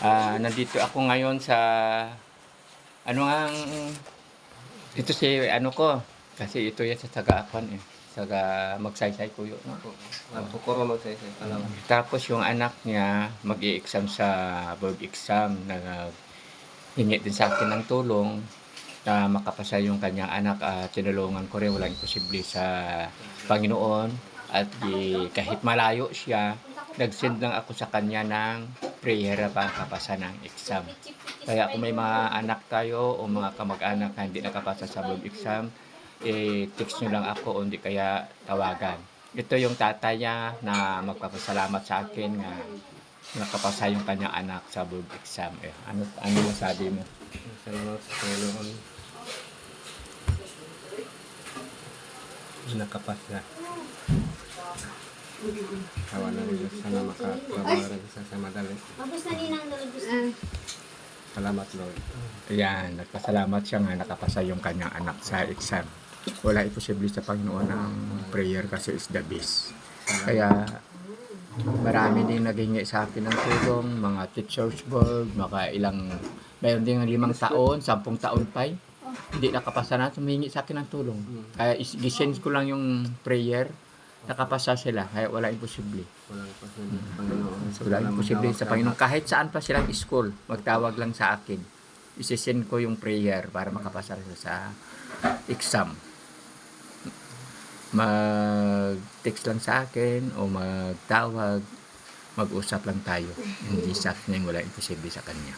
Ah, nandito ako ngayon sa ano nga ang ito si ano ko kasi ito yan sa Tagaakon eh. Saga magsaysay ko yun. No? Pukuro mo sa isa. Alam. Tapos yung anak niya mag-i-exam sa board exam na hingi din sa akin ng tulong na makapasa yung kanyang anak at tinulungan ko rin walang imposible sa Panginoon at di, kahit malayo siya nag-send lang ako sa kanya ng prayer para kapasa ng exam. Kaya kung may mga anak tayo o mga kamag-anak na hindi nakapasa sa board exam, eh, text nyo lang ako o hindi kaya tawagan. Ito yung tatay niya na magpapasalamat sa akin na nakapasa yung kanyang anak sa board exam. Eh, ano, ano masabi mo? Salamat sa Panginoon. Nakapas na. Kawa na rin sana makatrabaho rin sa sa madali. Mabos na ninang nalabos. Salamat Lord. Ayan, nagpasalamat siya nga nakapasa yung kanyang anak sa exam. Wala imposible sa Panginoon ang prayer kasi is the best. Kaya marami din naghingi sa akin ng tulong, mga teachers board, mga ilang, mayroon din limang taon, sampung taon pa eh. Hindi nakapasa na, humingi sa akin ng tulong. Kaya is- gisend ko lang yung prayer, nakapasa sila, kaya wala imposible. Walang pasin sa Panginoon. So, wala imposible sa Panginoon. Kahit saan pa silang school, magtawag lang sa akin. Isisend ko yung prayer para makapasa sila sa exam. Mag-text lang sa akin o magtawag, mag-usap lang tayo. Hindi sa akin wala imposible sa kanya.